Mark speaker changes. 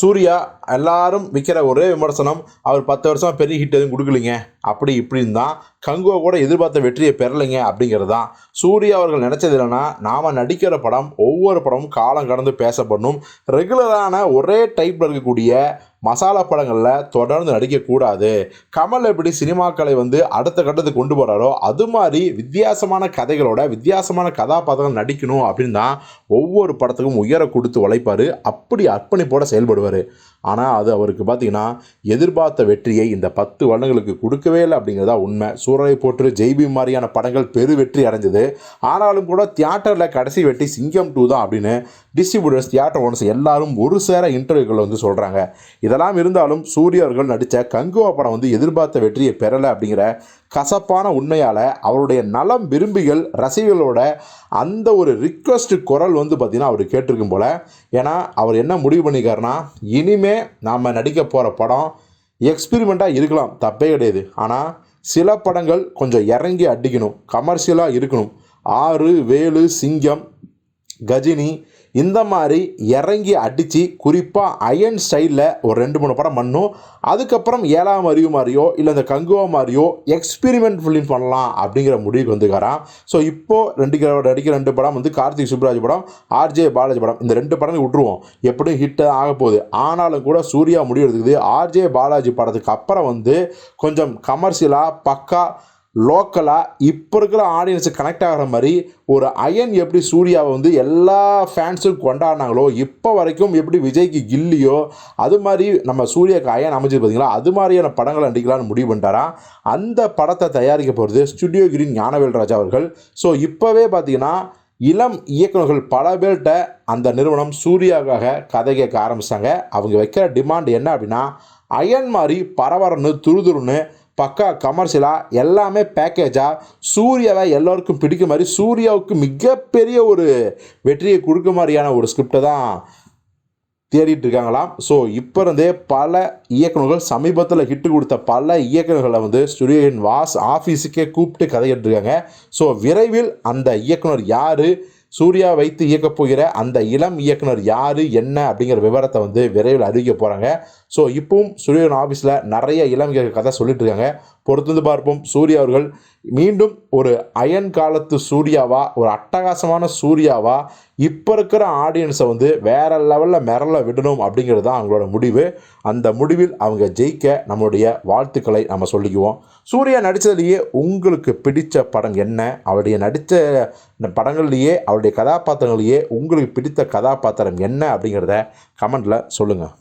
Speaker 1: சூர்யா எல்லாரும் விற்கிற ஒரே விமர்சனம் அவர் பத்து வருஷம் பெரிய ஹிட் எதுவும் கொடுக்கலிங்க. அப்படி இப்படின்னு தான் கங்குவா கூட எதிர்பார்த்த வெற்றியை பெறலைங்க அப்படிங்கிறது தான். சூர்யா அவர்கள் நினச்சது இல்லைன்னா நாம் நடிக்கிற படம் ஒவ்வொரு படமும் காலம் கடந்து பேசப்படணும். ரெகுலரான ஒரே டைப்பில் இருக்கக்கூடிய மசாலா படங்களில் தொடர்ந்து நடிக்கக்கூடாது. கமல் எப்படி சினிமாக்களை வந்து அடுத்த கட்டத்துக்கு கொண்டு போகிறாரோ அது மாதிரி வித்தியாசமான கதைகளோட வித்தியாசமான கதாபாத்திரம் நடிக்கணும் அப்படின்னு தான் ஒவ்வொரு படத்துக்கும் உயர கொடுத்து உழைப்பார். அப்படி அர்ப்பணிப்போட செயல்படுவார். ஆனால் அது அவருக்கு பார்த்தீங்கன்னா எதிர்பார்த்த வெற்றியை இந்த பத்து வருடங்களுக்கு கொடுக்கவே இல்லை அப்படிங்கிறதா உண்மை. சூரரை போற்று ஜெய்பி மாதிரியான படங்கள் பெரு வெற்றி அடைஞ்சது. ஆனாலும் கூட தியேட்டரில் கடைசி வெற்றி சிங்கம் டூ தான் அப்படின்னு டிஸ்ட்ரிபியூட்டர்ஸ் தியேட்டர் ஓனர்ஸ் எல்லாரும் ஒரு சேர இன்டர்வியூக்கள் வந்து சொல்கிறாங்க இதெல்லாம் இருந்தாலும் சூர்யா அவர்கள் நடித்த கங்குவா படம் வந்து எதிர்பார்த்த வெற்றியை பெறலை அப்படிங்கிற கசப்பான உண்மையால் அவருடைய நலம் விரும்பிகள் ரசிகர்களோட அந்த ஒரு ரிக்வெஸ்ட் குரல் வந்து பார்த்திங்கன்னா அவர் கேட்டிருக்கும் போல். ஏன்னா அவர் என்ன முடிவு பண்ணிக்காருன்னா இனிமே நாம் நடிக்க போகிற படம் எக்ஸ்பிரிமெண்ட்டாக இருக்கலாம் தப்பே கிடையாது. ஆனால் சில படங்கள் கொஞ்சம் இறங்கி அடிக்கணும் கமர்ஷியலாக இருக்கணும். ஆறு வேலு சிங்கம் கஜினி இந்த மாதிரி இறங்கி அடித்து குறிப்பாக அயன் ஸ்டைலில் ஒரு ரெண்டு மூணு படம் பண்ணும். அதுக்கப்புறம் ஏழாம் அறிவு மாதிரியோ இல்லை இந்த கங்குவா மாதிரியோ எக்ஸ்பெரிமெண்ட் ஃபிலிம் பண்ணலாம் அப்படிங்கிற முடிவுக்கு வந்துக்கிறான் ஸோ இப்போது ரெண்டு க- நடிக்கிற ரெண்டு படம் வந்து கார்த்திக் சுப்ராஜ் படம் ஆர்ஜே பாலாஜி படம் இந்த ரெண்டு படம் விட்டுருவோம். எப்படியும் ஹிட் ஆக போகுது. ஆனாலும் கூட சூர்யா முடிவு எடுத்துக்குது ஆர்ஜே பாலாஜி படத்துக்கு அப்புறம் வந்து கொஞ்சம் கமர்ஷியலாக பக்கா லோக்கலாக இப்போ இருக்கிற ஆடியன்ஸுக்கு கனெக்ட் ஆகிற மாதிரி ஒரு அயன் எப்படி சூர்யாவை வந்து எல்லா ஃபேன்ஸும் கொண்டாடினாங்களோ இப்போ வரைக்கும் எப்படி விஜய்க்கு கில்லியோ அது மாதிரி நம்ம சூர்யாவுக்கு அயன் அமைஞ்சது பார்த்தீங்களா அது மாதிரியான படங்களை நடிக்கலாம்னு முடிவு பண்ணிட்டாராம் அந்த படத்தை தயாரிக்க போகிறது ஸ்டுடியோ கிரீன் ஞானவேல் ராஜா அவர்கள். ஸோ இப்போவே பார்த்தீங்கன்னா இளம் இயக்குநர்கள் பல பேர்கிட்ட அந்த நிறுவனம் சூர்யாவுக்காக கதை கேட்க ஆரம்பித்தாங்க அவங்க வைக்கிற டிமாண்ட் என்ன அப்படின்னா அயன் மாதிரி பரவரன்னு துருதுருன்னு பக்கா கமர்ஷியலாக எல்லாமே பேக்கேஜாக சூர்யாவை எல்லோருக்கும் பிடிக்க மாதிரி சூர்யாவுக்கு மிகப்பெரிய ஒரு வெற்றியை கொடுக்க மாதிரியான ஒரு ஸ்கிரிப்டை தான் தேடிட்டு இருக்காங்களாம். ஸோ இப்போ இருந்தே பல இயக்குனர்கள் சமீபத்தில் ஹிட்டு கொடுத்த பல இயக்குனர்களை வந்து ஸ்டுடியோயின் வாஸ் ஆஃபீஸுக்கே கூப்பிட்டு கதை எடுத்துருக்காங்க. ஸோ விரைவில் அந்த இயக்குனர் யார் சூர்யா வைத்து இயக்கப் போகிற அந்த இளம் இயக்குனர் யார் என்ன அப்படிங்கிற விவரத்தை வந்து விரைவில் அறிவிக்க போகிறாங்க ஸோ இப்பவும் சூரியன் ஆஃபீஸில் நிறைய இளம் இயக்க கதை சொல்லிட்டு இருக்காங்க. பொறுத்து வந்து பார்ப்போம். சூர்யா அவர்கள் மீண்டும் ஒரு அயன் காலத்து சூர்யாவா ஒரு அட்டகாசமான சூர்யாவா இப்போ இருக்கிற ஆடியன்ஸை வந்து வேற லெவலில் மிரள விடணும் அப்படிங்கிறது தான் அவங்களோட முடிவு. அந்த முடிவில் அவங்க ஜெயிக்க நம்மளுடைய வாழ்த்துக்களை நம்ம சொல்லிக்குவோம். சூர்யா நடித்ததுலேயே உங்களுக்கு பிடித்த படம் என்ன? அவருடைய நடித்த படங்கள்லேயே அவருடைய கதாபாத்திரங்களையே உங்களுக்கு பிடித்த கதாபாத்திரம் என்ன அப்படிங்கிறத கமெண்டில் சொல்லுங்கள்